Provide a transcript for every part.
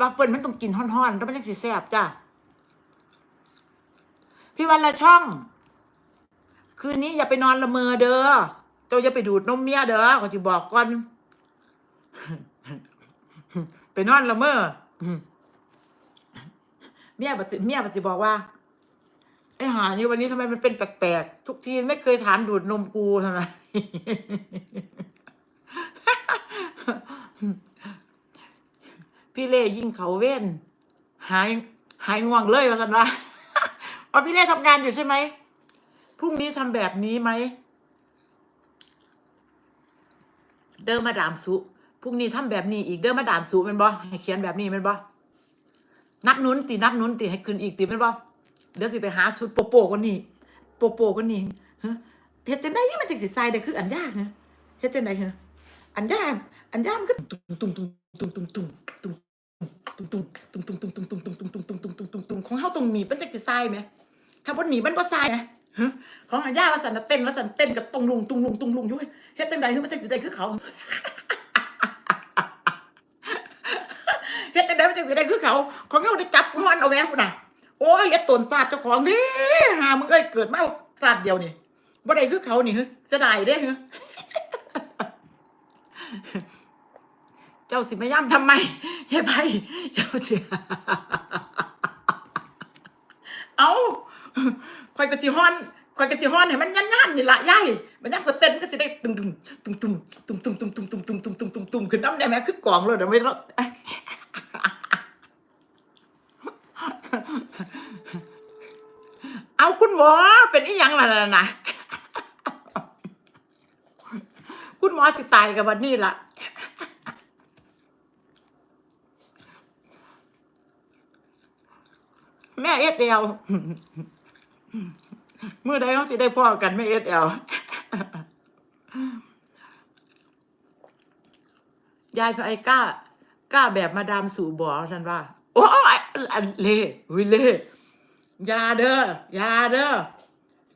วาเฟิลมันต้องกินฮ้อนๆแล้วมันยังสิแซ่บจ้ะพี่วันละช่อง คืนนี้อย่าไปนอนละเมอเด้อเจ้าอย่าไปดูดนมเมียเด้อขอจะบอกก่อน ไปนอนละเมอเมียบัจิเมียบัจิบอกว่าไอ้หานี่วันนี้ทำไมมันเป็นแปลกๆทุกทีไม่เคยถามดูดนมกูทำไม พี่เล่ยิ่งเขาเว้น หายหายง่วงเลยว่าสันว่าว่าพี่เล่ทำงานอยู่ใช่ไหมพรุ่งนี้ทำแบบนี้ไหมเดิมมาดามสุพรุ่งนี้ทำแบบนี้อีกเดิมมาดามสุเป็นบ่ให้เขียนแบบนี้เป็นบ่นับนุนตีนับนุนตีให้ขึ้นอีกตีเป็นบ่เดี๋ยวสิไปหาชุดโปโปคนนี้โปโปคนนี้ฮะเฮ็ดจังไดนี่มันจังสิใส่ได้คืออันยากฮะเฮ็ดจังไดฮะอันยากอันยากมันก็ตุ้มตุ้มตุ้มตุ้มตุ้มตุ้มตุ้ม ตุ้มตุ้มตุ้มตุ้มตุ้มตุ้มตุ้มตุ้มตุ้มตุ้มตุ้มตุ้มตุ้มตุ้มตุ้มของเฮาตรงหนีบมันจังสิใส่ไหมถ้าบ่หนีมันบ่ใส่ไหมของอันยาว่าสันเต้นว่าสันเต้นกับตรงลุงตุงลุงตุงลุงอยู่เฮ็ดจังไดคือมันจังสิได้คือเขาเฮ็ดจังไดมันจังสิได้คือเขา ของเขาได้จับงอนเอาแม่พุ่นน่ะโอ้ยเฮ็ดตนศาสตร์เจ้าของนี่หามึงเอ้ยเกิดมาศาสตร์เดียวนี่บ่ได้คือเขานี่เสียดายเด้ฮึ เจ้าสิมาย่ำทำไมเฮ้ยไปเจ้าสิเอาคอยกระจิฮอนคอยกระจิฮอนให้มันยันยันนี่ละยายมันยันก็เต้นก็สิได้ตุ้มตุ้มตุ้มตุ้มตุ้มตุ้มตุ้มตุ้มตุ้มตุ้มตุ้มตุ้มตุ้มตุ้มขึ้นน้ำได้ไหมขึ้นกล่องเลยเดี๋ยวไม่รอดเอาคุณหมอเป็นอีหยังล่ะนะนะคุณหมอสิตายกับวันนี้ล่ะ แม่เอสเอลเมื่อใดเขาจะได้พ่อกันแม่เอสเอลยายพไอ้กล้ากล้าแบบมาดามสู่บ่อฉันว่า โอ้ยอันเล่วิเล่ยาเด้อยาเด้อ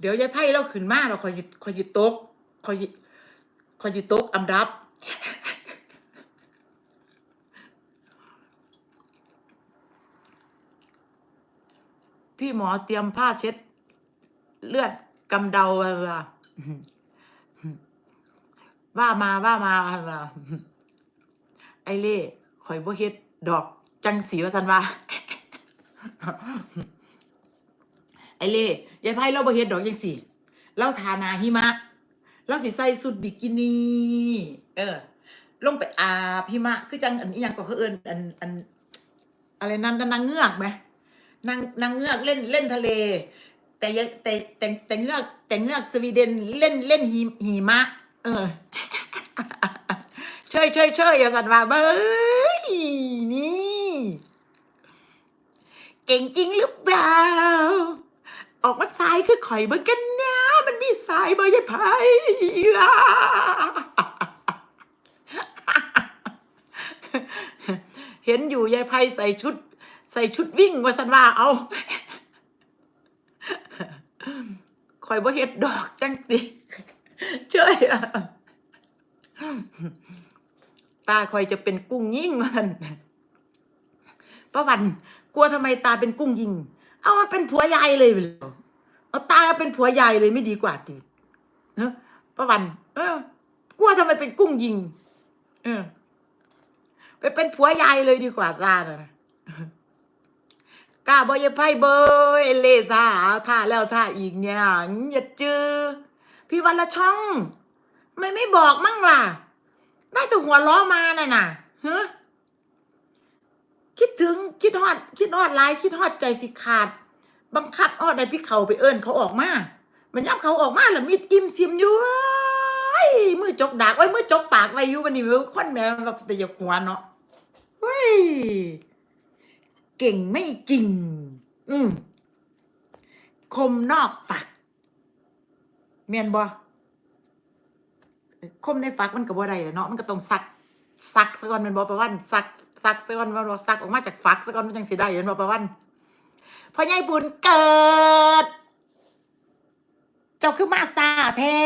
เดี๋ยวยายไพ่เราขึ้นมาเราคอยคอยตกคอยคอยตกอันดับ พี่หมอเตรียมผ้าเช็ด เลือดกำเดาว่าว่ามาว่ามาว่าไอเล่ข่อยบ่เฮ็ดดอกจังสีว่าซั่นว่าไอเล่ยายไพ่เราบ่เฮ็ดดอกจังสีเราทานาหิมะ เราสิใส่สุดบิกินี่ เออ ลงไปอาบหิมะ คือจังอันนี้ยังก็เขาเอิ้นอันอันอะไรนั่นนางเงือกไหม นางนางเงือกเล่นเล่นทะเล แต่ยังแต่แต่แต่เงือกแต่เงือกสวีเดนเล่นเล่นหิหิมะ เออเชยเชยเชยอย่าสั่นมาเบ้ยนี่ เก่งจริงหรือเปล่า ออกมาสายคือข่อยเหมือนกันนะมันมีสายบ่ยายไพ่เห็นอยู่ยายไพ่ใส่ชุด ใส่ชุดวิ่งว่าสันว่าเอาคอยบ่เฮ็ดดอกจังสิเจ้ยอะตาคอยจะเป็นกุ้งยิ่งมันป้าวันกลัวทำไมตาเป็นกุ้งยิง เอามันเป็นผัวยายเลยไปเลยเอาตาเป็นผัวยายเลยไม่ดีกว่าติเนะป้าวัน เออกลัวทำไมเป็นกุ้งยิง เออ ไปเป็นผัวยายเลยดีกว่าตาเนะ ก้าบอยไพ่เบยเล่ท่าเอาท่าแล้วท่าอีกเนี่ยอย่าเจอพี่วันละช่อง ไม่ไม่บอกมั่งล่ะ ได้แต่หัวล้อมาน่ะน่ะฮะคิดถึงคิดฮอด คิดฮอดหลายคิดฮอดใจสิขาด บังคับออดได้พี่เขาไปเอิ้นเขาออกมา มันยับเขาออกมาแล้วมิดอิ่มซิมอยู่เอ้ยมือจกดากโอ้มือจกปากไว้อยู่วันนี้เว้ยคนแม่แบบแต่อย่าหัวเนาะเฮ้ย เก่งไม่จริง อืมคมนอกฝักเมียนบ่คมในฝักมันก็บ่ได้อเนาะมันก็ต้องซักซักซะก่อนแมันบ่ประวันซักซักซะก่อนว่าซักออกมาจากฝักซะก่อนมันจังสิได้เห็นบ่ประวันพ่อใหญ่บุญเกิด เจ้าคือมาซาแท้